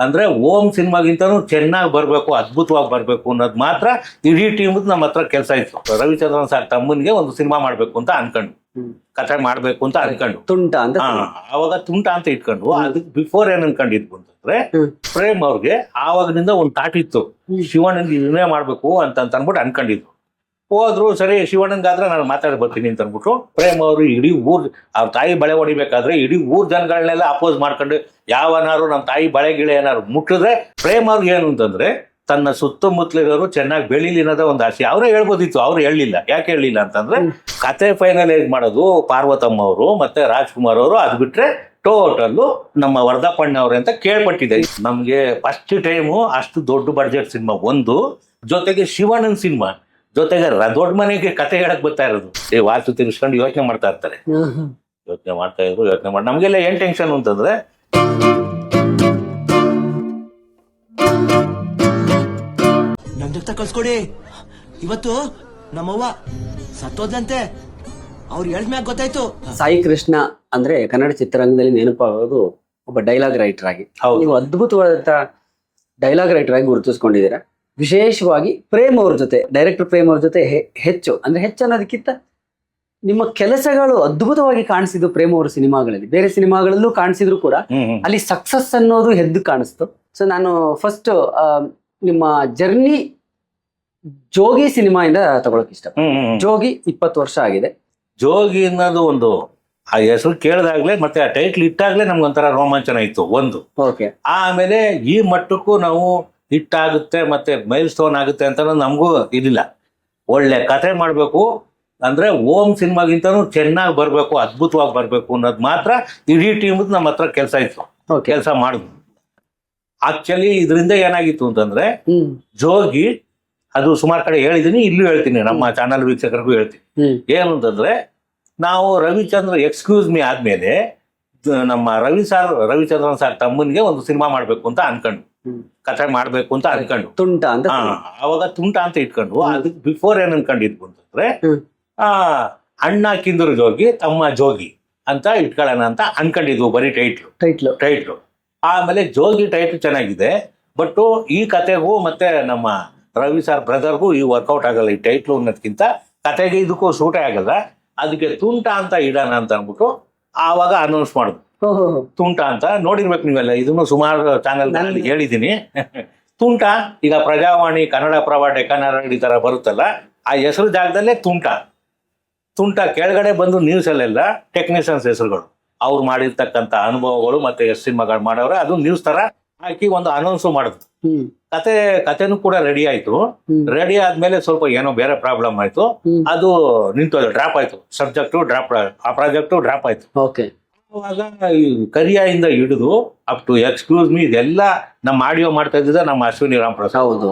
ಅಂದ್ರೆ ಓಮ್ ಸಿನಿಮಾಗಿಂತನೂ ಚೆನ್ನಾಗಿ ಬರಬೇಕು ಅದ್ಭುತವಾಗಿ ಬರಬೇಕು ಅನ್ನೋದು ಮಾತ್ರ ಇಡೀ ಟೀಮ್ದು ನಮ್ಮ ಹತ್ರ ಕೆಲಸ ಇತ್ತು. ರವಿಚಂದ್ರನ್ ಸರ್ ತಮ್ಮನಿಗೆ ಒಂದು ಸಿನಿಮಾ ಮಾಡಬೇಕು ಅಂತ ಅನ್ಕೊಂಡು. ಕಥೆ ಮಾಡಬೇಕು ಅಂತ ಅನ್ಕೊಂಡು. ತುಂಟ ಅಂತ ಆವಾಗ ಅವಾಗ ತುಂಟ ಅಂತ ಇಟ್ಕೊಂಡು ಅದಕ್ಕೆ ಬಿಫೋರ್ ಏನ್ ಅನ್ಕೊಂಡಿದ್ವು ಅಂತಂದ್ರೆ ಪ್ರೇಮ್ ಅವ್ರಿಗೆ ಆವಾಗಿನಿಂದ ಒಂದು ತಾಟಿತ್ತು ಶಿವನಿಗೆ ಇದನ್ನೇ ಮಾಡ್ಬೇಕು ಅಂತ ಅಂತ ಅನ್ಬಿಟ್ಟು ಅನ್ಕೊಂಡಿದ್ರು. ಹೋದ್ರು ಸರಿ ಶಿವಣ್ಣನ್ಗಾದ್ರೆ ನಾನು ಮಾತಾಡಿ ಬರ್ತೀನಿ ಅಂತ ಅಂದ್ಬಿಟ್ಟು ಪ್ರೇಮ್ ಅವರು ಇಡೀ ಊರ್ ಅವ್ರ ತಾಯಿ ಬಳೆ ಹೊಡಿಬೇಕಾದ್ರೆ ಇಡೀ ಊರ್ ಜನಗಳನ್ನೆಲ್ಲ ಅಪೋಸ್ ಮಾಡ್ಕೊಂಡು ಯಾವನಾರು ನಮ್ಮ ತಾಯಿ ಬಳೆ ಗಿಳೆ ಏನಾರು ಮುಟ್ಟಿದ್ರೆ ಪ್ರೇಮ್ ಅವ್ರಿಗೆ ಏನು ಅಂತಂದ್ರೆ ತನ್ನ ಸುತ್ತಮುತ್ತಲಿರೋರು ಚೆನ್ನಾಗಿ ಬೆಳಿಲಿ ಅನ್ನೋದೇ ಒಂದು ಆಸೆ. ಅವರೇ ಹೇಳ್ಬೋದಿತ್ತು ಅವ್ರು ಹೇಳಲಿಲ್ಲ. ಯಾಕೆ ಹೇಳಲಿಲ್ಲ ಅಂತಂದ್ರೆ ಕತೆ ಫೈನಲೈಸ್ ಮಾಡೋದು? ಪಾರ್ವತಮ್ಮ ಅವರು ಮತ್ತೆ ರಾಜ್ಕುಮಾರ್ ಅವರು ಅದು ಬಿಟ್ರೆ ಟೋಟಲ್ಲು ನಮ್ಮ ವರ್ಧಪಣ್ಣ ಅವ್ರೆ ಅಂತ ಕೇಳ್ಪಟ್ಟಿದೆ. ನಮಗೆ ಫಸ್ಟ್ ಟೈಮು ಅಷ್ಟು ದೊಡ್ಡ ಬಡ್ಜೆಟ್ ಸಿನಿಮಾ ಒಂದು. ಜೊತೆಗೆ ಶಿವಣ್ಣನ ಸಿನಿಮಾ ಜೊತೆಗೆ ರ- ದೊಡ್ಡ ಮನೆಗೆ ಕತೆ ಹೇಳಕ್ ಬರ್ತಾ ಇರೋದು. ಈ ವಾಸು ತಿರ್ಸ್ಕೊಂಡು ಯೋಚನೆ ಮಾಡ್ತಾ ಇರ್ತಾರೆ. ಯೋಚನೆ ಮಾಡ್ತಾ ಇದ್ರು ಯೋಚನೆ ಮಾಡಿ. ನಮಗೆಲ್ಲ ಏನ್ ಟೆನ್ಷನ್ ಅಂತಂದ್ರೆ ನನ್ ಜೊತೆ ಕಳ್ಸ್ಕೊಡಿ? ಇವತ್ತು ನಮ್ಮವ್ವ ಸತ್ತೋದಂತೆ ಅವ್ರು ಹೇಳ್ದ್ಮ್ಯಾಗ ಗೊತ್ತಾಯ್ತು. ಸಾಯಿ ಕೃಷ್ಣ ಅಂದ್ರೆ ಕನ್ನಡ ಚಿತ್ರರಂಗದಲ್ಲಿ ನೆನಪಾಗೋದು ಒಬ್ಬ ಡೈಲಾಗ್ ರೈಟರ್ ಆಗಿ. ಹೌದು. ನೀವು ಅದ್ಭುತವಾದಂತ ಡೈಲಾಗ್ ರೈಟರ್ ಆಗಿ ಗುರುತಿಸ್ಕೊಂಡಿದ್ದೀರಾ. ವಿಶೇಷವಾಗಿ ಪ್ರೇಮ್ ಅವ್ರ ಜೊತೆ ಡೈರೆಕ್ಟರ್ ಪ್ರೇಮ್ ಅವ್ರ ಜೊತೆ ಹೆಚ್ಚು ಅಂದ್ರೆ ಹೆಚ್ಚು ಅನ್ನೋದಕ್ಕಿಂತ ನಿಮ್ಮ ಕೆಲಸಗಳು ಅದ್ಭುತವಾಗಿ ಕಾಣಿಸಿದ್ದು ಪ್ರೇಮ್ ಅವರ ಸಿನಿಮಾಗಳಲ್ಲಿ. ಬೇರೆ ಸಿನಿಮಾಗಳಲ್ಲೂ ಕಾಣಿಸಿದ್ರು ಕೂಡ ಅಲ್ಲಿ ಸಕ್ಸಸ್ ಅನ್ನೋದು ಎದ್ದು ಕಾಣಿಸ್ತು. ಸೊ ನಾನು ಫಸ್ಟ್ ನಿಮ್ಮ ಜರ್ನಿ ಜೋಗಿ ಸಿನಿಮಾಯಿಂದ ತಗೊಳಕ್ ಇಷ್ಟ. ಜೋಗಿ ಇಪ್ಪತ್ತು ವರ್ಷ ಆಗಿದೆ. ಜೋಗಿ ಅನ್ನೋದು ಒಂದು ಆ ಹೆಸರು ಕೇಳಿದಾಗ್ಲೇ ಮತ್ತೆ ಆ ಟೈಟ್ಲ್ ನಮ್ಗೆ ಒಂತರ ರೋಮಾಂಚನ ಇತ್ತು ಒಂದು. ಓಕೆ ಆಮೇಲೆ ಈ ಮಟ್ಟಕ್ಕೂ ನಾವು ಹಿಟ್ ಆಗುತ್ತೆ ಮತ್ತೆ ಮೈಲ್ ಸ್ಟೋನ್ ಆಗುತ್ತೆ ಅಂತ ನಮಗೂ ಇರಲಿಲ್ಲ ಒಳ್ಳೆ ಕತೆ ಮಾಡಬೇಕು ಅಂದ್ರೆ ಓಮ್ ಸಿನಿಮಾಗಿಂತನೂ ಚೆನ್ನಾಗಿ ಬರಬೇಕು ಅದ್ಭುತವಾಗಿ ಬರಬೇಕು ಅನ್ನೋದು ಮಾತ್ರ ಇಡೀ ಟೀಮ್ ನಮ್ಮ ಹತ್ರ ಕೆಲಸ ಇತ್ತು. ಕೆಲಸ ಮಾಡಿದ್ವಿ ಆಕ್ಚುಲಿ ಇದರಿಂದ ಏನಾಗಿತ್ತು ಅಂತಂದ್ರೆ ಜೋಗಿ ಅದು ಸುಮಾರು ಕಡೆ ಹೇಳಿದ್ದೀನಿ ಇಲ್ಲೂ ಹೇಳ್ತೀನಿ ನಮ್ಮ ಚಾನಲ್ ವೀಕ್ಷಕರಿಗೂ ಹೇಳ್ತೀನಿ. ಏನು ಅಂತಂದ್ರೆ ನಾವು ರವಿಚಂದ್ರ ಎಕ್ಸ್ಕ್ಯೂಸ್ ಮೀ ಆದ್ಮೇಲೆ ನಮ್ಮ ರವಿ ಸಾರ್ ರವಿಚಂದ್ರನ್ ಸಾರ್ ತಮ್ಮನಿಗೆ ಒಂದು ಸಿನಿಮಾ ಮಾಡ್ಬೇಕು ಅಂತ ಅನ್ಕೊಂಡು ಕಥೆ ಮಾಡ್ಬೇಕು ಅಂತ ಅನ್ಕೊಂಡು. ತುಂಟ ಅಂತ ಅವಾಗ ತುಂಟ ಅಂತ ಇಟ್ಕೊಂಡು ಅದಕ್ಕೆ ಬಿಫೋರ್ ಏನ್ ಅನ್ಕೊಂಡಿದ್ವು ಅಂತಂದ್ರೆ ಅಣ್ಣ ಕಿಂದೂರು ಜೋಗಿ ತಮ್ಮ ಜೋಗಿ ಅಂತ ಇಟ್ಕೊಳ್ಳೋಣ ಅಂತ ಅನ್ಕೊಂಡಿದ್ವು ಬರೀ ಟೈಟ್ಲು ಟೈಟ್ಲು ಟೈಟ್ಲು ಆಮೇಲೆ ಜೋಗಿ ಟೈಟ್ಲು ಚೆನ್ನಾಗಿದೆ ಬಟ್ ಈ ಕತೆಗೂ ಮತ್ತೆ ನಮ್ಮ ರವಿ ಸರ್ ಬ್ರದರ್ಗೂ ಈ ವರ್ಕೌಟ್ ಆಗಲ್ಲ ಈ ಟೈಟ್ಲು ಅನ್ನೋದಕ್ಕಿಂತ ಕತೆಗೆ ಇದಕ್ಕೂ ಸೂಟೇ ಆಗಲ್ಲ. ಅದಕ್ಕೆ ತುಂಟ ಅಂತ ಇಡೋಣ ಅಂತ ಅಂದ್ಬಿಟ್ಟು ಆವಾಗ ಅನೌನ್ಸ್ ಮಾಡಿದ್ರು ತುಂಟ ಅಂತ ನೋಡಿರ್ಬೇಕು ನೀವೆಲ್ಲ. ಇದನ್ನು ಸುಮಾರು ಚಾನೆಲ್ ಹೇಳಿದ್ದೀನಿ ತುಂಟ ಈಗ ಪ್ರಜಾವಾಣಿ ಕನ್ನಡ ಪ್ರಭ ಡೆಕ್ಕನಾರಾಯಣ ಈ ತರ ಬರುತ್ತಲ್ಲ ಆ ಹೆಸರು ಜಾಗದಲ್ಲೇ ತುಂಟ. ತುಂಟ ಕೆಳಗಡೆ ಬಂದು ನ್ಯೂಸ್ ಅಲ್ಲೆಲ್ಲ ಟೆಕ್ನಿಷಿಯನ್ಸ್ ಹೆಸರುಗಳು. ಅವ್ರು ಮಾಡಿರ್ತಕ್ಕಂಥ ಅನುಭವಗಳು ಮತ್ತೆ ಎಷ್ಟು ಸಿನಿಮಾಗಳು ಮಾಡೋರು ಅದು ನ್ಯೂಸ್ ತರ ಹಾಕಿ ಒಂದು ಅನೌನ್ಸು ಮಾಡಿದ್ರು ಕತೆ ಕತೆನೂ ಕೂಡ ರೆಡಿ ಆಯ್ತು. ರೆಡಿ ಆದ್ಮೇಲೆ ಸ್ವಲ್ಪ ಏನೋ ಬೇರೆ ಪ್ರಾಬ್ಲಮ್ ಆಯ್ತು. ಅದು ನಿಂತು ಡ್ರಾಪ್ ಆಯ್ತು. ಸಬ್ಜೆಕ್ಟು ಡ್ರಾಪ್ ಆ ಪ್ರಾಜೆಕ್ಟು ಡ್ರಾಪ್ ಆಯ್ತು. ಈ ಕರಿಯಿಂದ ಹಿಡಿದು ಅಪ್ ಟು ಎಕ್ಸ್ಕ್ಯೂಸ್ ಮೀ ಇದೆಲ್ಲ ನಮ್ಮ ಆಡಿಯೋ ಮಾಡ್ತಾ ಇದ್ದಿದ್ದ ನಮ್ಮ ಅಶ್ವಿನಿ ರಾಮ್ ಪ್ರಸಾದ್ ಹೌದು.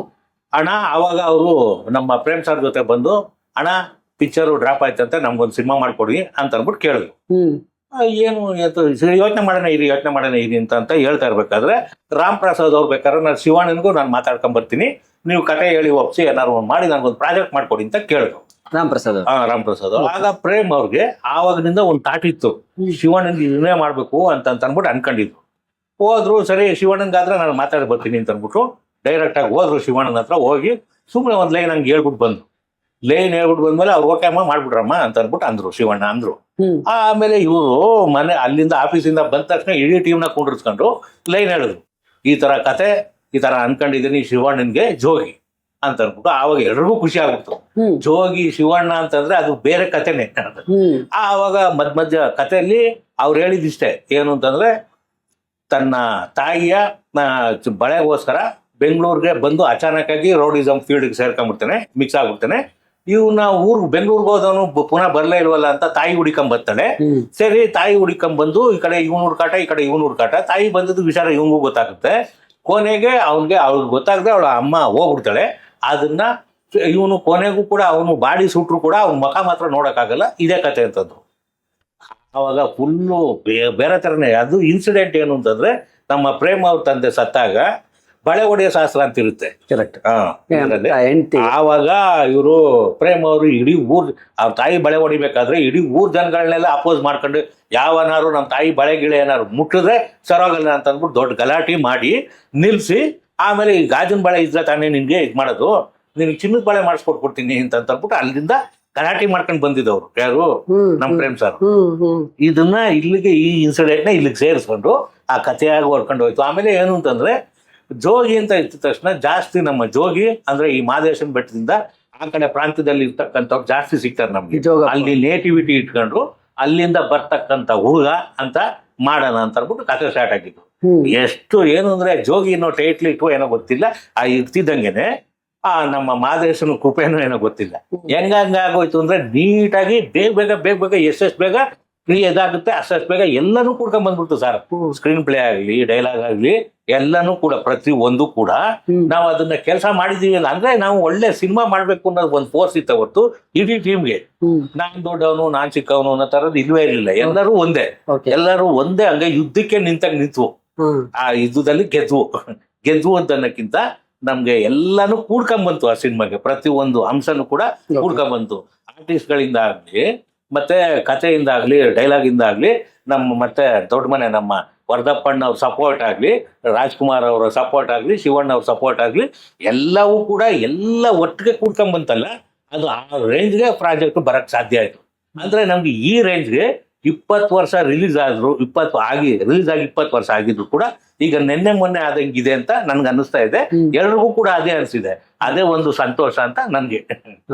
ಅಣ್ಣ ಅವಾಗ ಅವರು ನಮ್ಮ ಪ್ರೇಮ್ ಸರ್ ಜೊತೆ ಬಂದು ಅಣ್ಣ ಪಿಕ್ಚರು ಡ್ರಾಪ್ ಆಯ್ತಂತೆ ನಮ್ಗೊಂದು ಸಿನಿಮಾ ಮಾಡ್ಕೊಡಿ ಅಂತ ಅಂದ್ಬಿಟ್ಟು ಕೇಳಿದ್ರು. ಏನು ಯೋಚನೆ ಮಾಡೋಣ ಇರಿ ಯೋಚನೆ ಮಾಡೋಣ ಇರಿ ಅಂತ ಅಂತ ಹೇಳ್ತಾ ಇರ್ಬೇಕಾದ್ರೆ ರಾಮ್ ಪ್ರಸಾದ್ ಅವ್ರು ಬೇಕಾದ್ರೆ ನಾನು ಶಿವಾನನ್ಗೂ ನಾನು ಮಾತಾಡ್ಕೊಂಡ್ ಬರ್ತೀನಿ. ನೀವು ಕತೆ ಹೇಳಿ ಒಪ್ಸಿ ಏನಾರು ಒಂದು ಮಾಡಿ ನನಗೊಂದು ಪ್ರಾಜೆಕ್ಟ್ ಮಾಡ್ಕೊಡಿ ಅಂತ ಕೇಳಿದ್ರು. ರಾಮ್ ಪ್ರಸಾದ್ ಆ ರಾಮ್ ಪ್ರಸಾದ್ ಅವ್ರು. ಆಗ ಪ್ರೇಮ್ ಅವ್ರಿಗೆ ಆವಾಗಿನಿಂದ ಒಂದು ತಾಟಿತ್ತು. ಶಿವಣ್ಣನ್ಗೆ ಇದನ್ನೇ ಮಾಡ್ಬೇಕು ಅಂತ ಅಂತ ಅಂದ್ಬಿಟ್ಟು ಅನ್ಕೊಂಡಿದ್ರು. ಹೋದ್ರು ಸರಿ ಶಿವಣ್ಣನ್ಗಾದ್ರೆ ನಾನು ಮಾತಾಡಿ ಬರ್ತೀನಿ ಅಂತ ಅಂದ್ಬಿಟ್ಟು ಡೈರೆಕ್ಟ್ ಆಗಿ ಹೋದ್ರು ಶಿವಣ್ಣನ ಹತ್ರ ಹೋಗಿ ಸುಮ್ಮನೆ ಒಂದು ಲೈನ್ ಹಂಗೆ ಹೇಳ್ಬಿಟ್ಟು ಬಂದು ಲೈನ್ ಹೇಳ್ಬಿಟ್ಟು ಬಂದ್ಮೇಲೆ ಅವ್ರು ಓಕೆ ಅಮ್ಮ ಮಾಡ್ಬಿಟ್ರಮ್ಮ ಅಂತ ಅಂದ್ಬಿಟ್ಟು ಅಂದ್ರು ಶಿವಣ್ಣ ಅಂದ್ರು. ಹ್ಮ್. ಆಮೇಲೆ ಇವರು ಮನೆ ಅಲ್ಲಿಂದ ಆಫೀಸಿಂದ ಬಂದ ತಕ್ಷಣ ಇಡೀ ಟೀಮ್ನ ಕೂಡಿಸ್ಕೊಂಡು ಲೈನ್ ಹೇಳಿದ್ರು. ಈ ತರ ಕತೆ ಈ ತರ ಅನ್ಕೊಂಡಿದ್ದೀನಿ ಶಿವಣ್ಣನ್ಗೆ ಜೋಗಿ. ಅಂತ ಅನ್ಬಿಟ್ಟು ಆವಾಗ ಎಲ್ರಿಗೂ ಖುಷಿ ಆಗ್ಬಿಡ್ತು. ಜೋಗಿ ಶಿವಣ್ಣ ಅಂತಂದ್ರೆ ಅದು ಬೇರೆ ಕತೆನೆ ಹ್ಮ್. ಆವಾಗ ಮಧ್ಯ ಮಧ್ಯ ಕಥೆಯಲ್ಲಿ ಅವ್ರು ಹೇಳಿದಿಷ್ಟೇ ಏನು ಅಂತಂದ್ರೆ ತನ್ನ ತಾಯಿಯ ಬಳೆಗೋಸ್ಕರ ಬೆಂಗಳೂರಿಗೆ ಬಂದು ಅಚಾನಕ್ ಆಗಿ ರೋಡಿಸಮ್ ಫೀಲ್ಡ್ಗೆ ಸೇರ್ಕೊಂಡ್ಬಿಡ್ತಾನೆ ಮಿಕ್ಸ್ ಆಗ್ಬಿಡ್ತಾನೆ. ಇವನ್ನ ಊರ್ ಬೆಂಗಳೂರಿಗೆ ಹೋದವನು ಪುನಃ ಬರ್ಲೇ ಇಲ್ವಲ್ಲ ಅಂತ ತಾಯಿ ಹುಡಿಕೊಂಡ್ ಬರ್ತಾಳೆ. ಸರಿ ತಾಯಿ ಹುಡಿಕೊಂಡ್ ಬಂದು ಈ ಕಡೆ ಇವನ್ ಹುಡ್ಕಾಟ ಈ ಕಡೆ ಇವನ್ ಹುಡ್ಕಾಟ ತಾಯಿ ಬಂದದ್ದು ವಿಚಾರ ಇವಂಗೂ ಗೊತ್ತಾಗುತ್ತೆ. ಕೊನೆಗೆ ಅವನಿಗೆ ಅವ್ಳಿಗೆ ಗೊತ್ತಾಗದೆ ಅವಳ ಅಮ್ಮ ಹೋಗ್ಬಿಡ್ತಾಳೆ. ಅದನ್ನ ಇವನು ಕೊನೆಗೂ ಕೂಡ ಅವನು ಬಾಡಿ ಸುಟ್ರು ಕೂಡ ಅವ್ನ ಮುಖ ಮಾತ್ರ ನೋಡೋಕ್ಕಾಗಲ್ಲ. ಇದೇ ಕತೆ ಅಂತದ್ದು. ಅವಾಗ ಫುಲ್ಲು ಬೇರೆ ಥರನೇ ಅದು ಇನ್ಸಿಡೆಂಟ್ ಏನು ಅಂತಂದ್ರೆ ನಮ್ಮ ಪ್ರೇಮ್ ಅವ್ರ ತಂದೆ ಸತ್ತಾಗ ಬಳೆ ಒಡೆಯ ಶಾಸ್ತ್ರ ಅಂತ ಇರುತ್ತೆ. ಕರೆಕ್ಟ್. ಆವಾಗ ಇವರು ಪ್ರೇಮ್ ಅವರು ಇಡೀ ಊರ್ ಅವ್ರ ತಾಯಿ ಬಳೆ ಹೊಡಿಬೇಕಾದ್ರೆ ಇಡೀ ಊರ್ ಜನಗಳನ್ನೆಲ್ಲ ಅಪೋಸ್ ಮಾಡ್ಕೊಂಡು ಯಾವನಾರು ನಮ್ಮ ತಾಯಿ ಬಳೆ ಗಿಳೆ ಏನಾರು ಮುಟ್ಟಿದ್ರೆ ಸರೋಗಲ್ಲ ಅಂತ ಅಂದ್ಬಿಟ್ಟು ದೊಡ್ಡ ಗಲಾಟೆ ಮಾಡಿ ನಿಲ್ಸಿ ಆಮೇಲೆ ಈ ಗಾಜಿನ ಬಳೆ ಇದ್ರೆ ತಾನೇ ನಿನಗೆ ಇದು ಮಾಡೋದು. ನಿನಗೆ ಚಿನ್ನದ ಬಳೆ ಮಾಡಿಸ್ಕೊಟ್ಬಿಡ್ತೀನಿ ಅಂತ ಅಂದ್ಬಿಟ್ಟು ಅಲ್ಲಿಂದ ಗಲಾಟೆ ಮಾಡ್ಕೊಂಡು ಬಂದಿದ್ದವ್ರು. ಯಾರು? ನಮ್ಮ ಪ್ರೇಮ್ ಸರ್. ಇದನ್ನ ಇಲ್ಲಿಗೆ ಈ ಇನ್ಸಿಡೆಂಟ್ನ ಇಲ್ಲಿಗೆ ಸೇರಿಸ್ಕೊಂಡು ಆ ಕಥೆಯಾಗಿ ಹೊರ್ಕೊಂಡು ಹೋಯ್ತು. ಆಮೇಲೆ ಏನು ಅಂತಂದ್ರೆ ಜೋಗಿ ಅಂತ ಇದ್ದ ತಕ್ಷಣ ಜಾಸ್ತಿ ನಮ್ಮ ಜೋಗಿ ಅಂದ್ರೆ ಈ ಮಾದೇಶನ್ ಬೆಟ್ಟದಿಂದ ಆ ಕಡೆ ಪ್ರಾಂತ್ಯದಲ್ಲಿ ಇರ್ತಕ್ಕಂಥವ್ರು ಜಾಸ್ತಿ ಸಿಗ್ತಾರೆ ನಮ್ಗೆ. ಅಲ್ಲಿ ನೇಟಿವಿಟಿ ಇಟ್ಕೊಂಡು ಅಲ್ಲಿಂದ ಬರ್ತಕ್ಕಂಥ ಹುಡುಗ ಅಂತ ಮಾಡೋಣ ಅಂತ ಅಂದ್ಬಿಟ್ಟು ಕಥೆ ಸ್ಟಾರ್ಟ್ ಆಗಿತ್ತು. ಎಷ್ಟು ಏನು ಅಂದ್ರೆ ಜೋಗಿ ಅನ್ನೋ ಟೈಟ್ಲ್ ಇಟ್ಟು ಏನೋ ಗೊತ್ತಿಲ್ಲ ಆ ಇರ್ತಿದ್ದಂಗೆನೆ ಆ ನಮ್ಮ ಮಾದೇಶನ ಕೃಪೆನೂ ಏನೋ ಗೊತ್ತಿಲ್ಲ. ಹೆಂಗಂಗ ಆಗೋಯ್ತು ಅಂದ್ರೆ ನೀಟಾಗಿ ಬೇಗ ಬೇಗ ಬೇಗ ಬೇಗ ಎಷ್ಟೆಷ್ಟು ಬೇಗ ಫ್ರೀ ಎದಾಗುತ್ತೆ ಅಷ್ಟಷ್ಟು ಬೇಗ ಎಲ್ಲನೂ ಕೂಡ್ಕೊಂಡ್ ಬಂದ್ಬಿಡ್ತು ಸರ್. ಸ್ಕ್ರೀನ್ ಪ್ಲೇ ಆಗ್ಲಿ ಡೈಲಾಗ್ ಆಗ್ಲಿ ಎಲ್ಲಾನು ಕೂಡ ಪ್ರತಿ ಒಂದು ಕೂಡ. ನಾವು ಅದನ್ನ ಕೆಲಸ ಮಾಡಿದೀವಿ ಅಲ್ಲ ಅಂದ್ರೆ ನಾವು ಒಳ್ಳೆ ಸಿನಿಮಾ ಮಾಡ್ಬೇಕು ಅನ್ನೋದು ಒಂದು ಫೋರ್ಸ್ ಇತ್ತು ಅವತ್ತು ಇಡೀ ಟೀಮ್ಗೆ ಗೆ. ನಾನ್ ದೊಡ್ಡವನು ನಾನ್ ಚಿಕ್ಕವನು ಅನ್ನೋ ತರದ್ ಇಲ್ವೇ ಇರಲಿಲ್ಲ. ಎಲ್ಲರೂ ಒಂದೇ. ಎಲ್ಲರೂ ಒಂದೇ ಹಂಗೆ ಯುದ್ಧಕ್ಕೆ ನಿಂತಾಗ ಹ್ಮ್ ಆ ಯುದ್ಧದಲ್ಲಿ ಗೆದ್ವು. ಗೆದ್ವು ಅಂತ ಅನ್ನಕ್ಕಿಂತ ನಮ್ಗೆ ಎಲ್ಲಾನು ಕೂಡ್ಕೊಂಬಂತು ಆ ಸಿನಿಮಾಗೆ. ಪ್ರತಿ ಒಂದು ಅಂಶನೂ ಕೂಡ ಕೂಡ್ಕೊಂಬಂತು. ಆರ್ಟಿಸ್ಟ್ಗಳಿಂದ ಆಗ್ಲಿ ಮತ್ತೆ ಕಥೆಯಿಂದ ಆಗ್ಲಿ ಡೈಲಾಗ್ ಇಂದ ಆಗ್ಲಿ ನಮ್ಮ ಮತ್ತೆ ದೊಡ್ಡ ಮನೆ ನಮ್ಮ ವರ್ಧಪ್ಪಣ್ಣ ಅವ್ರ ಸಪೋರ್ಟ್ ಆಗ್ಲಿ ರಾಜ್ಕುಮಾರ್ ಅವರ ಸಪೋರ್ಟ್ ಆಗ್ಲಿ ಶಿವಣ್ಣ ಅವ್ರ ಸಪೋರ್ಟ್ ಆಗ್ಲಿ ಎಲ್ಲವೂ ಕೂಡ ಎಲ್ಲ ಒಟ್ಟಿಗೆ ಕೂಡ್ಕೊಂಬಂತಲ್ಲ ಅದು ಆ ರೇಂಜ್ಗೆ ಪ್ರಾಜೆಕ್ಟ್ ಬರಕ್ ಸಾಧ್ಯ ಆಯ್ತು. ಅಂದ್ರೆ ನಮ್ಗೆ ಈ ರೇಂಜ್ಗೆ ಇಪ್ಪತ್ತು ವರ್ಷ ರಿಲೀಸ್ ಆದ್ರು ಇಪ್ಪತ್ತು ಆಗಿ ರಿಲೀಸ್ ಆಗಿ ಇಪ್ಪತ್ತು ವರ್ಷ ಆಗಿದ್ರು ಕೂಡ ಈಗ ನಿನ್ನೆ ಮೊನ್ನೆ ಆದಂಗಿದೆ ಅಂತ ನನ್ಗೆ ಅನಿಸ್ತಾ ಇದೆ. ಎಲ್ರಿಗೂ ಕೂಡ ಅದೇ ಅನಿಸಿದೆ. ಅದೇ ಒಂದು ಸಂತೋಷ ಅಂತ ನನ್ಗೆ.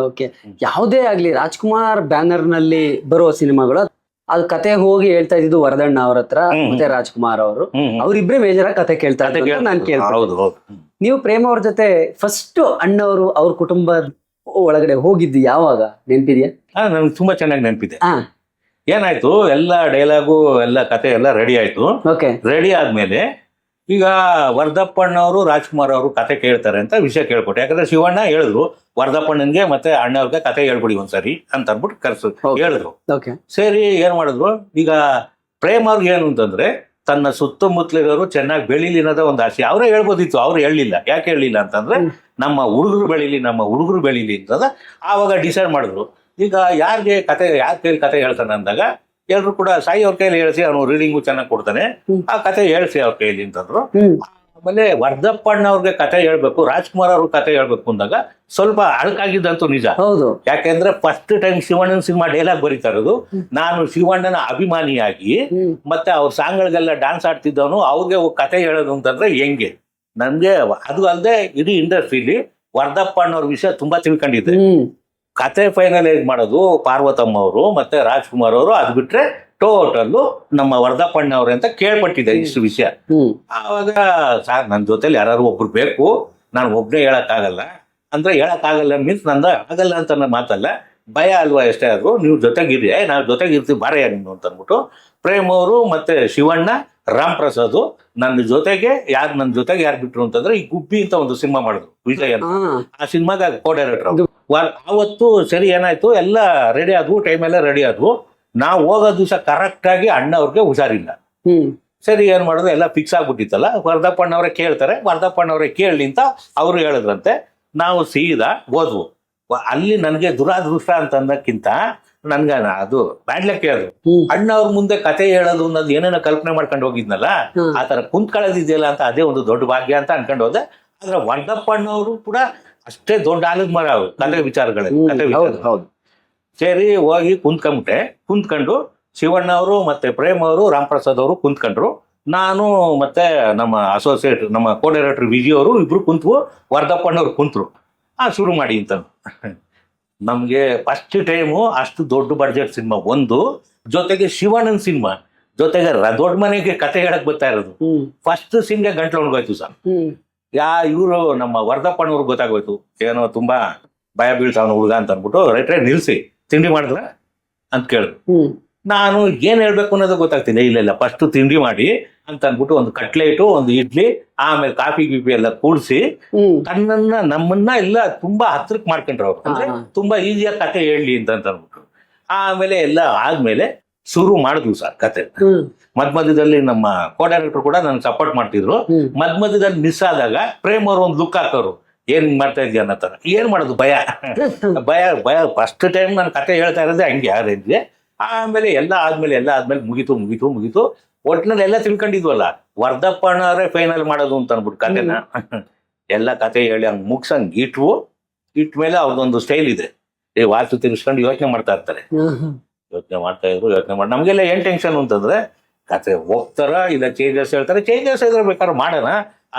ಓಕೆ ಯಾವುದೇ ಆಗ್ಲಿ ರಾಜ್ಕುಮಾರ್ ಬ್ಯಾನರ್ನಲ್ಲಿ ಬರುವ ಸಿನಿಮಾಗಳು ಅದು ಕತೆ ಹೋಗಿ ಹೇಳ್ತಾ ಇದ್ದು ವರದಣ್ಣ ಅವ್ರ ಹತ್ರ ಮತ್ತೆ ರಾಜ್ಕುಮಾರ್ ಅವರು. ಅವ್ರಿಬ್ರೆ ಮೇಜರ್ ಆಗಿ ಕತೆ ಕೇಳ್ತಾ ನಾನು ಕೇಳ್ತಾ- ಕೇಳ್ತಾ ಹೌದು ಹೌದು. ನೀವು ಪ್ರೇಮ ಅವ್ರ ಜೊತೆ ಫಸ್ಟ್ ಅಣ್ಣವರು ಅವ್ರ ಕುಟುಂಬ ಒಳಗಡೆ ಹೋಗಿದ್ದು ಯಾವಾಗ? ನೆನ್ಪಿದ್ಯಾ? ನನಗೆ ತುಂಬಾ ಚೆನ್ನಾಗಿ ನೆನಪಿದೆ. ಏನಾಯ್ತು? ಎಲ್ಲ ಡೈಲಾಗು ಎಲ್ಲ ಕತೆ ಎಲ್ಲ ರೆಡಿ ಆಯ್ತು. ಓಕೆ ರೆಡಿ ಆದ್ಮೇಲೆ ಈಗ ವರ್ಧಪ್ಪಣ್ಣವರು ರಾಜ್ಕುಮಾರ್ ಅವರು ಕತೆ ಕೇಳ್ತಾರೆ ಅಂತ ವಿಷಯ ಕೇಳ್ಕೊಟ್ಟೆ. ಯಾಕಂದ್ರೆ ಶಿವಣ್ಣ ಹೇಳಿದ್ರು ವರ್ಧಪ್ಪಣ್ಣನ್ಗೆ ಮತ್ತೆ ಅಣ್ಣವ್ರಿಗೆ ಕತೆ ಹೇಳ್ಬಿಡಿ ಒಂದ್ಸರಿ ಅಂತ ಅಂದ್ಬಿಟ್ಟು ಕರ್ಸು. ಹೇಳಿದ್ರು. ಓಕೆ ಸರಿ ಏನ್ ಮಾಡಿದ್ರು? ಈಗ ಪ್ರೇಮ್ ಅವ್ರಿಗೆ ಏನು ಅಂತಂದ್ರೆ ತನ್ನ ಸುತ್ತಮುತ್ತಲಿರೋರು ಚೆನ್ನಾಗಿ ಬೆಳೀಲಿ ಅನ್ನೋದೇ ಒಂದು ಆಸೆ. ಅವರೇ ಹೇಳ್ಬೋದಿತ್ತು ಅವ್ರು ಹೇಳಲಿಲ್ಲ. ಯಾಕೆ ಹೇಳಲಿಲ್ಲ ಅಂತಂದ್ರೆ ನಮ್ಮ ಹುಡುಗರು ಬೆಳೀಲಿ ನಮ್ಮ ಹುಡುಗರು ಬೆಳೀಲಿ ಅಂತಂದ್ರೆ ಆವಾಗ ಡಿಸೈಡ್ ಮಾಡಿದ್ರು ಈಗ ಯಾರಿಗೆ ಕತೆ ಯಾರ ಕೈಲಿ ಕತೆ ಹೇಳ್ತಾನೆ ಅಂದಾಗ ಎಲ್ರು ಕೂಡ ಸಾಯಿ ಅವ್ರ ಕೈಲಿ ಹೇಳ್ಸಿ ಅವನು ರೀಡಿಂಗು ಚೆನ್ನಾಗಿ ಕೊಡ್ತಾನೆ. ಆ ಕತೆ ಹೇಳ್ಸಿ ಅವ್ರ ಕೈಲಿ ಅಂತಂದ್ರು ಆಮೇಲೆ ವರ್ಧಪ್ಪಣ್ಣ ಅವ್ರಿಗೆ ಕತೆ ಹೇಳ್ಬೇಕು ರಾಜ್ಕುಮಾರ್ ಅವ್ರಿಗೆ ಕತೆ ಹೇಳ್ಬೇಕು ಅಂದಾಗ ಸ್ವಲ್ಪ ಅಳಕಾಗಿದ್ದಂತೂ ನಿಜ. ಹೌದು. ಯಾಕೆಂದ್ರೆ ಫಸ್ಟ್ ಟೈಮ್ ಶಿವಣ್ಣನ ಸಿನಿಮಾ ಡೈಲಾಗ್ ಬರೀತಾ ಇರೋದು. ನಾನು ಶಿವಣ್ಣನ ಅಭಿಮಾನಿಯಾಗಿ ಮತ್ತೆ ಅವ್ರ ಸಾಂಗ್ಗಳಿಗೆಲ್ಲ ಡಾನ್ಸ್ ಆಡ್ತಿದ್ದವನು ಅವ್ರಿಗೆ ಕತೆ ಹೇಳೋದು ಅಂತಂದ್ರೆ ಹೆಂಗೆ? ನನ್ಗೆ ಅದು ಅಲ್ಲದೆ ಇಡೀ ಇಂಡಸ್ಟ್ರಿಲಿ ವರ್ಧಪ್ಪಣ್ಣವ್ರ ವಿಷಯ ತುಂಬಾ ತಿಳ್ಕೊಂಡಿದ್ದೆ. ಕತೆ ಫೈನಲೈಸ್ ಮಾಡೋದು ಪಾರ್ವತಮ್ಮ ಅವರು ಮತ್ತೆ ರಾಜ್ಕುಮಾರ್ ಅವರು ಅದು ಬಿಟ್ರೆ ಟೋಟಲ್ಲು ನಮ್ಮ ವರ್ಧಪ್ಪಣ್ಣ ಅವ್ರೆ ಅಂತ ಕೇಳ್ಪಟ್ಟಿದೆ ಇಷ್ಟು ವಿಷಯ. ಆವಾಗ ಸರ್ ನನ್ನ ಜೊತೆಲಿ ಯಾರು ಒಬ್ರು ಬೇಕು ನಾನು ಒಬ್ಬನೇ ಹೇಳಕ್ಕಾಗಲ್ಲ. ಅಂದ್ರೆ ಹೇಳಕ್ಕಾಗಲ್ಲ ಮೀನ್ಸ್ ನಂದ ಆಗಲ್ಲ ಅಂತ ನನ್ನ ಮಾತಲ್ಲ. ಭಯ ಅಲ್ವಾ ಎಷ್ಟೇ ಆದ್ರು ನೀವು ಜೊತೆಗಿರಿ ನಾವು ಜೊತೆಗಿರ್ತೀವಿ ಬಾರಯ್ಯ ನೀನು ಅಂತ ಅಂದ್ಬಿಟ್ಟು ಪ್ರೇಮ್ ಅವರು ಮತ್ತೆ ಶಿವಣ್ಣ ರಾಮ್ ಪ್ರಸಾದ್ ನನ್ನ ಜೊತೆಗೆ ಯಾರು ನನ್ನ ಜೊತೆಗೆ ಯಾರು ಬಿಟ್ರು ಅಂತಂದ್ರೆ ಈ ಗುಬ್ಬಿ ಅಂತ ಒಂದು ಸಿನಿಮಾ ಮಾಡಿದ್ರು ವಿಜಯ್ ಆ ಸಿನಿಮಾಗ ಕೋ ಡೈರೆಕ್ಟರ್ ಅವತ್ತು ಸರಿ ಏನಾಯ್ತು ಎಲ್ಲ ರೆಡಿ ಆದ್ವು ಟೈಮ್ ಎಲ್ಲ ರೆಡಿ ಆದ್ವು. ನಾವು ಹೋಗೋ ದಿವಸ ಕರೆಕ್ಟ್ ಆಗಿ ಅಣ್ಣ ಅವ್ರಿಗೆ ಹುಷಾರಿಲ್ಲ. ಹ್ಮ್. ಸರಿ ಏನ್ ಮಾಡೋದು ಎಲ್ಲ ಫಿಕ್ಸ್ ಆಗ್ಬಿಟ್ಟಿತ್ತಲ್ಲ? ವರದಪ್ಪಣ್ಣವ್ರೆ ಕೇಳ್ತಾರೆ ವರ್ಧಪ್ಪಣ್ಣವ್ರೆ ಕೇಳಲಿ ಅಂತ ಅವರು ಹೇಳಿದ್ರಂತೆ. ನಾವು ಸೀದಾ ಓದ್ವು ಅಲ್ಲಿ ನನಗೆ ದುರಾದೃಷ್ಟ ಅಂತ ಅನ್ನಕ್ಕಿಂತ ನನ್ಗೆ ಅದು ಬ್ಯಾಡ್ಲಕ್ಕೆ ಕೇಳಿದ್ರು ಅಣ್ಣವ್ರ ಅಣ್ಣ ಅವ್ರ ಮುಂದೆ ಕತೆ ಹೇಳೋದು ಅನ್ನೋದು ಏನೇನೋ ಕಲ್ಪನೆ ಮಾಡ್ಕೊಂಡು ಹೋಗಿದ್ನಲ್ಲ ಆತರ ಆ ಕುಂತ್ಕೊಳ್ಳೋದಿದೆಯಲ್ಲ ಅಂತ ಅದೇ ಒಂದು ದೊಡ್ಡ ಭಾಗ್ಯ ಅಂತ ಅನ್ಕೊಂಡು ಹೋದೆ. ಆದ್ರೆ ವರದಪ್ಪಣ್ಣವರು ಕೂಡ ಅಷ್ಟೇ ದೊಡ್ಡ ಆಲದ ಮರ ಅವು ಕಲೆ ವಿಚಾರಗಳಲ್ಲಿ ಹೌದು ಸೇರಿ ಹೋಗಿ ಕುಂತ್ಕೊಂಬಿಟ್ಟೆ. ಕುಂತ್ಕೊಂಡು ಶಿವಣ್ಣ ಅವರು ಮತ್ತೆ ಪ್ರೇಮ್ ಅವರು ರಾಮ್ ಪ್ರಸಾದ್ ಅವರು ಕುಂತ್ಕೊಂಡ್ರು. ನಾನು ಮತ್ತೆ ನಮ್ಮ ಅಸೋಸಿಯೇಟ್ ನಮ್ಮ ಕೋ ಡೈರೆಕ್ಟರ್ ವಿಜಯ್ ಅವರು ಇಬ್ರು ಕುಂತ್ವು ವರ್ಧಪ್ಪಣ್ಣವ್ರು ಕುಂತ್ರು. ಆ ಶುರು ಮಾಡಿ ಅಂತ. ನಮ್ಗೆ ಫಸ್ಟ್ ಟೈಮು ಅಷ್ಟು ದೊಡ್ಡ ಬಡ್ಜೆಟ್ ಸಿನಿಮಾ ಒಂದು. ಜೊತೆಗೆ ಶಿವಣ್ಣನ ಸಿನಿಮಾ ಜೊತೆಗೆ ದೊಡ್ಡ ಮನೆಗೆ ಕತೆ ಹೇಳಕ್ ಬರ್ತಾ ಇರೋದು. ಫಸ್ಟ್ ಸಿನ್ಗೆ ಗಂಟ್ಲು ಒಣಗೋಯ್ತು ಸರ್. ಯಾ ಇವರು ನಮ್ಮ ವರ್ಧಪ್ಪನವ್ರಿಗೆ ಗೊತ್ತಾಗೋಯ್ತು. ಏನೋ ತುಂಬಾ ಭಯ ಬೀಳ್ತಾವನ ಹುಡುಗ ಅಂತ ಅಂದ್ಬಿಟ್ಟು ರೈಟ್ರೆ ನಿಲ್ಸಿ. ತಿಂಡಿ ಮಾಡಿದ್ರ? ಅಂತ ಕೇಳಿದ್ರು. ನಾನು ಏನ್ ಹೇಳ್ಬೇಕು ಅನ್ನೋದು ಗೊತ್ತಾಗ್ತಿಲ್ಲ. ಇಲ್ಲ ಇಲ್ಲ ಫಸ್ಟ್ ತಿಂಡಿ ಮಾಡಿ ಅಂತ ಅಂದ್ಬಿಟ್ಟು ಒಂದು ಕಟ್ಲೇಟು ಒಂದು ಇಡ್ಲಿ ಆಮೇಲೆ ಕಾಫಿ ಗೀಪಿ ಎಲ್ಲ ಕೂಡಿಸಿ ತನ್ನನ್ನ ನಮ್ಮನ್ನ ಎಲ್ಲ ತುಂಬಾ ಹತ್ರಕ್ ಮಾಡ್ಕೊಂಡ್ರು ಅವ್ರು. ಅಂದ್ರೆ ತುಂಬಾ ಈಸಿಯಾಗಿ ಕತೆ ಹೇಳಲಿ ಅಂತ ಅಂತ ಅಂದ್ಬಿಟ್ಟು. ಆಮೇಲೆ ಎಲ್ಲ ಆದ್ಮೇಲೆ ಶುರು ಮಾಡಿದ್ವಿ ಸರ್ ಕತೆ. ಮದ್ ಮಧ್ಯದಲ್ಲಿ ನಮ್ಮ ಕೋ ಡೈರೆಕ್ಟರ್ ಕೂಡ ನನ್ಗೆ ಸಪೋರ್ಟ್ ಮಾಡ್ತಿದ್ರು. ಮದ್ ಮಧ್ಯ ಮಧ್ಯದಲ್ಲಿ ಮಿಸ್ ಆದಾಗ ಪ್ರೇಮ್ ಅವ್ರು ಒಂದು ಲುಕ್ ಹಾಕೋರು. ಏನ್ ಮಾಡ್ತಾ ಇದ್ದೀಯ ಅನ್ನೋ ತರ. ಏನ್ ಮಾಡೋದು ಭಯ? ಭಯ ಭಯ. ಫಸ್ಟ್ ಟೈಮ್ ನಾನು ಕತೆ ಹೇಳ್ತಾ ಇರೋದೇ ಹಂಗೆ ಆ ರೇಂಜ್ಗೆ ಆಮೇಲೆ ಎಲ್ಲ ಆದ್ಮೇಲೆ ಎಲ್ಲ ಆದ್ಮೇಲೆ ಮುಗಿತು ಮುಗೀತು ಮುಗಿತು. ಒಟ್ಟಿನಲ್ಲಿ ಎಲ್ಲ ತಿಳ್ಕೊಂಡಿದ್ವಲ್ಲ. ವರ್ಧಪ್ಪಣ್ಣವರೇ ಫೈನಲ್ ಮಾಡೋದು ಅಂತ ಅನ್ಬಿಟ್ಟು ಕತೆನ. ಎಲ್ಲ ಕತೆ ಹೇಳಿ ಹಂಗ್ ಮುಗ್ಸಂಗ್ ಇಟ್ವು. ಇಟ್ಮೇಲೆ ಅವ್ರದ್ದೊಂದು ಸ್ಟೈಲ್ ಇದೆ. ಈ ವಾಸ್ತು ತಿರ್ಸ್ಕೊಂಡು ಯೋಚನೆ ಮಾಡ್ತಾ ಇರ್ತಾರೆ. ಯೋಚನೆ ಮಾಡ್ತಾ ಇದ್ರು ಯೋಚನೆ ಮಾಡಿ. ನಮಗೆಲ್ಲ ಏನ್ ಟೆನ್ಷನ್ ಅಂತಂದ್ರೆ ಕತೆ ಹೋಗ್ತಾರ ಇಲ್ಲ ಚೇಂಜಸ್ ಹೇಳ್ತಾರೆ? ಚೇಂಜಸ್ ಇದ್ರೆ ಬೇಕಾದ್ರೆ ಮಾಡೋಣ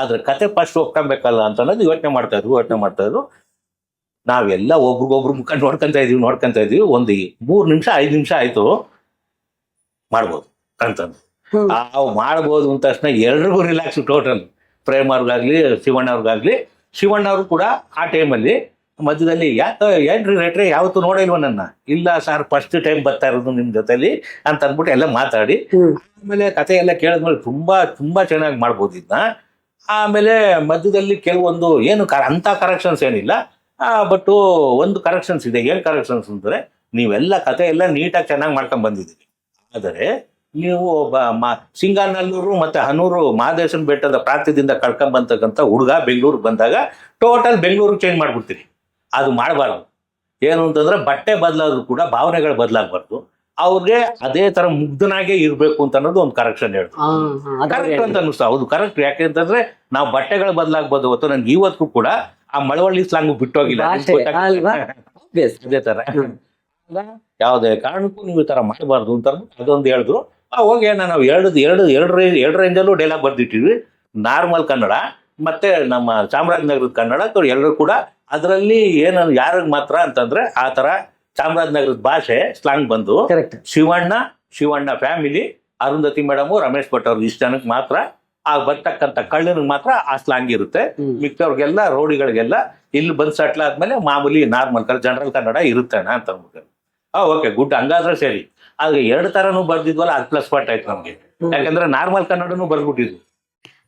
ಆದ್ರೆ ಕತೆ ಫಸ್ಟ್ ಒಪ್ಕೊಬೇಕಲ್ಲ ಅಂತ ಅನ್ನೋದು ಯೋಚನೆ ಮಾಡ್ತಾ ಇದ್ರು ಯೋಚನೆ ಮಾಡ್ತಾ ಇದ್ರು. ನಾವೆಲ್ಲ ಒಬ್ರಿಗೊಬ್ರು ಮುಖ ನೋಡ್ಕೊಂತ ಇದೀವಿ ನೋಡ್ಕೊಂತ ಇದೀವಿ. ಒಂದು ಮೂರ್ ನಿಮಿಷ ಐದು ನಿಮಿಷ ಆಯ್ತು ಮಾಡ್ಬೋದು ಅಂತಂದು. ಆ ಮಾಡ್ಬೋದು ಅಂತ ತಕ್ಷಣ ಎಲ್ರಿಗೂ ರಿಲ್ಯಾಕ್ಸ್ ಟೋಟಲ್. ಪ್ರೇಮ್ ಅವ್ರಿಗಾಗ್ಲಿ ಶಿವಣ್ಣ ಅವ್ರಿಗಾಗ್ಲಿ ಶಿವಣ್ಣ ಅವರು ಕೂಡ ಆ ಟೈಮಲ್ಲಿ ಮಧ್ಯದಲ್ಲಿ ಯಾಕೆ ಏನ್ರಿ ರೇಟ್ರಿ ಯಾವತ್ತು ನೋಡಿಲ್ವ ನನ್ನ? ಇಲ್ಲ ಸರ್ ಫಸ್ಟ್ ಟೈಮ್ ಬರ್ತಾ ಇರೋದು ನಿಮ್ ಜೊತೆಲಿ ಅಂತ ಅಂದ್ಬಿಟ್ಟು ಎಲ್ಲ ಮಾತಾಡಿ. ಆಮೇಲೆ ಕತೆ ಎಲ್ಲ ಕೇಳಿದ್ಮೇಲೆ ತುಂಬಾ ತುಂಬಾ ಚೆನ್ನಾಗಿ ಮಾಡ್ಬೋದು ಇದನ್ನ ಆಮೇಲೆ ಮಧ್ಯದಲ್ಲಿ ಕೆಲವೊಂದು ಏನು ಅಂತ ಕರೆಕ್ಷನ್ಸ್ ಏನಿಲ್ಲ. ಬಟ್ ಒಂದು ಕರೆಕ್ಷನ್ಸ್ ಇದೆ. ಏನ್ ಕರೆಕ್ಷನ್ಸ್ ಅಂದ್ರೆ ನೀವೆಲ್ಲ ಕತೆ ಎಲ್ಲ ನೀಟಾಗಿ ಚೆನ್ನಾಗಿ ಮಾಡ್ಕೊಂಡ್ ಬಂದಿದ್ದೀರಿ. ಆದರೆ ನೀವು ಒಬ್ಬ ಮಾ ಸಿಂಗಾನಲ್ಲೂರು ಮತ್ತೆ ಹನೂರು ಮಹಾದೇಶನ್ ಬೆಟ್ಟದ ಪ್ರಾಂತ್ಯದಿಂದ ಕಳ್ಕೊಂಡ್ ಬಂತಕ್ಕಂಥ ಹುಡುಗ ಬೆಂಗಳೂರು ಬಂದಾಗ ಟೋಟಲ್ ಬೆಂಗಳೂರು ಚೇಂಜ್ ಮಾಡ್ಬಿಡ್ತೀರಿ. ಅದು ಮಾಡಬಾರ್ದು. ಏನು ಅಂತಂದ್ರೆ ಬಟ್ಟೆ ಬದಲಾದ್ರು ಕೂಡ ಭಾವನೆಗಳು ಬದಲಾಗಬಾರ್ದು. ಅವ್ರಿಗೆ ಅದೇ ತರ ಮುಗ್ಧನಾಗೆ ಇರ್ಬೇಕು ಅಂತ ಅನ್ನೋದು ಒಂದು ಕರೆಕ್ಷನ್ ಹೇಳ್ತು ಕರೆಕ್ಟ್ ಅಂತ ಅನಿಸ್ತು ಹೌದು ಕರೆಕ್ಟ್ ಯಾಕೆ ಅಂತಂದ್ರೆ ನಾವು ಬಟ್ಟೆಗಳು ಬದಲಾಗಬಹುದು ಹೊತ್ತು ನನ್ಗೆ ಇವತ್ತು ಕೂಡ ಆ ಮಳವಳ್ಳಿ ಸ್ಲಾಂಗ್ ಬಿಟ್ಟೋಗಿಲ್ಲ? ಅದೇ ತರ. ಯಾವುದೇ ಕಾರಣಕ್ಕೂ ನೀವು ಈ ತರ ಮಾಡಬಾರ್ದು ಅಂತ ಅದೊಂದು ಹೇಳಿದ್ರು. ಆ ಹೋಗಿ ನಾವು ಎರಡು ಎರಡು ಎರಡು ರೇಂಜ್ ಎರಡು ರೇಂಜಲ್ಲೂ ಡೈಲಾಗ್ ಬರ್ದಿಟ್ಟಿವಿ ನಾರ್ಮಲ್ ಕನ್ನಡ. ಮತ್ತೆ ನಮ್ಮ ಚಾಮರಾಜನಗರದ ಕನ್ನಡ ಎಲ್ಲರೂ ಕೂಡ ಅದರಲ್ಲಿ ಏನು ಯಾರಿಗೆ ಮಾತ್ರ ಅಂತಂದ್ರೆ ಆ ತರ ಚಾಮರಾಜನಗರದ ಭಾಷೆ ಸ್ಲಾಂಗ್ ಬಂದು correct Shivanna Shivanna family Arundhati madam Ramesh Bhat ಅವ್ರಿಗೆ ಇಷ್ಟ ಜನಕ್ಕೆ ಮಾತ್ರ ಆ ಬರ್ತಕ್ಕಂಥ ಕಳ್ಳನಿಗೆ ಮಾತ್ರ ಆ ಸ್ಲಾಂಗ್ ಇರುತ್ತೆ. ಮಿಕ್ಕವ್ರಿಗೆಲ್ಲ ರೋಡಿಗಳಿಗೆಲ್ಲ ಇಲ್ಲಿ ಬಂದ್ ಸಟ್ಲ್ ಆದ್ಮೇಲೆ ಮಾಮೂಲಿ ನಾರ್ಮಲ್ ಕನ್ನಡ ಜನರಲ್ ಕನ್ನಡ ಇರುತ್ತೆ ಅಂತ ಅಂದ್ಬಿಟ್ಟು. ಆ ಓಕೆ ಗುಡ್ ಹಂಗಾದ್ರೆ ಸರಿ. ಆದ್ರೆ ಎರಡು ತರನು ಬರ್ದಿದ್ವಲ್ಲ ಅದು ಪ್ಲಸ್ ಪಾಯಿಂಟ್ ಆಯ್ತು ನಮ್ಗೆ. ಯಾಕಂದ್ರೆ ನಾರ್ಮಲ್ ಕನ್ನಡನು ಬರ್ದ್ಬಿಟ್ಟಿದ್ವಿ.